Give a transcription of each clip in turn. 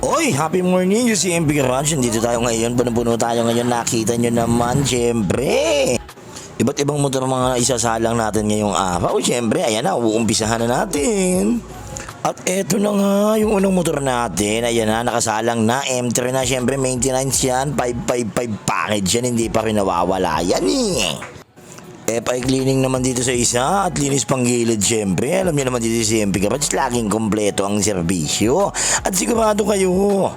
Oy, happy morning, yung CMB Garage. Dito tayo ngayon, puno-puno tayo ngayon. Nakita nyo naman, syempre. Iba't ibang motor mga isasalang natin ngayong araw. Syempre, ayan na, uumpisahan na natin. At eto na nga, yung unang motor natin, ayan na, nakasalang na, M3 na, syempre, maintenance yan, 555 package yan, hindi pa rin nawawala yan eh. FI cleaning naman dito sa isa at linis pang gilid syempre. Alam niyo naman dito sa MP Garage, laging kompleto ang serbisyo. At sigurado kayo,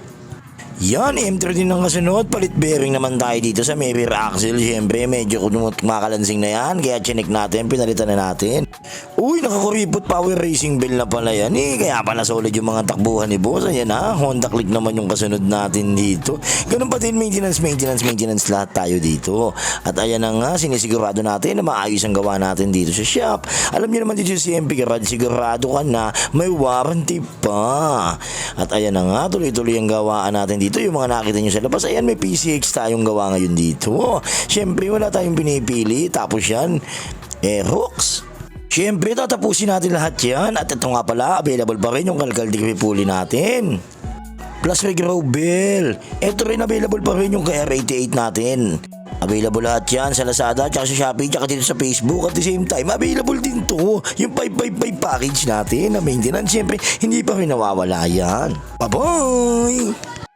yan, M3 din ang kasunod. Palit bearing naman tayo dito sa may rear axle. Siyempre, medyo kumakalansing na yan. Kaya chinek natin, pinalitan na natin. Uy, nakakuripot power racing bell na pala yan eh. Kaya pala solid yung mga takbuhan ni boss. Ayan ha, Honda Click naman yung kasunod natin dito. Ganun pa din, maintenance, maintenance, maintenance lahat tayo dito. At ayan na nga, sinisigurado natin na maayos ang gawa natin dito sa shop. Alam niyo naman dito sa CMP Garage, sigurado ka na may warranty pa. At ayan na nga, tuloy-tuloy ang gawaan natin dito. Yung mga nakita nyo sa labas, ayan may PCX tayong gawa ngayon dito. Siyempre, wala tayong pinipili. Tapos yan, eh, hooks. Siyempre, tatapusin natin lahat yan. At ito nga pala, available pa rin yung kalkal puli natin. Plus may bell. Ito rin available pa rin yung KR88 natin. Available lahat yan sa Lazada, tsaka sa Shopee, tsaka dito sa Facebook. At the same time, available din to. Yung 555 package natin na maintenance. Siyempre, hindi pa rin nawawala yan. Bye-bye!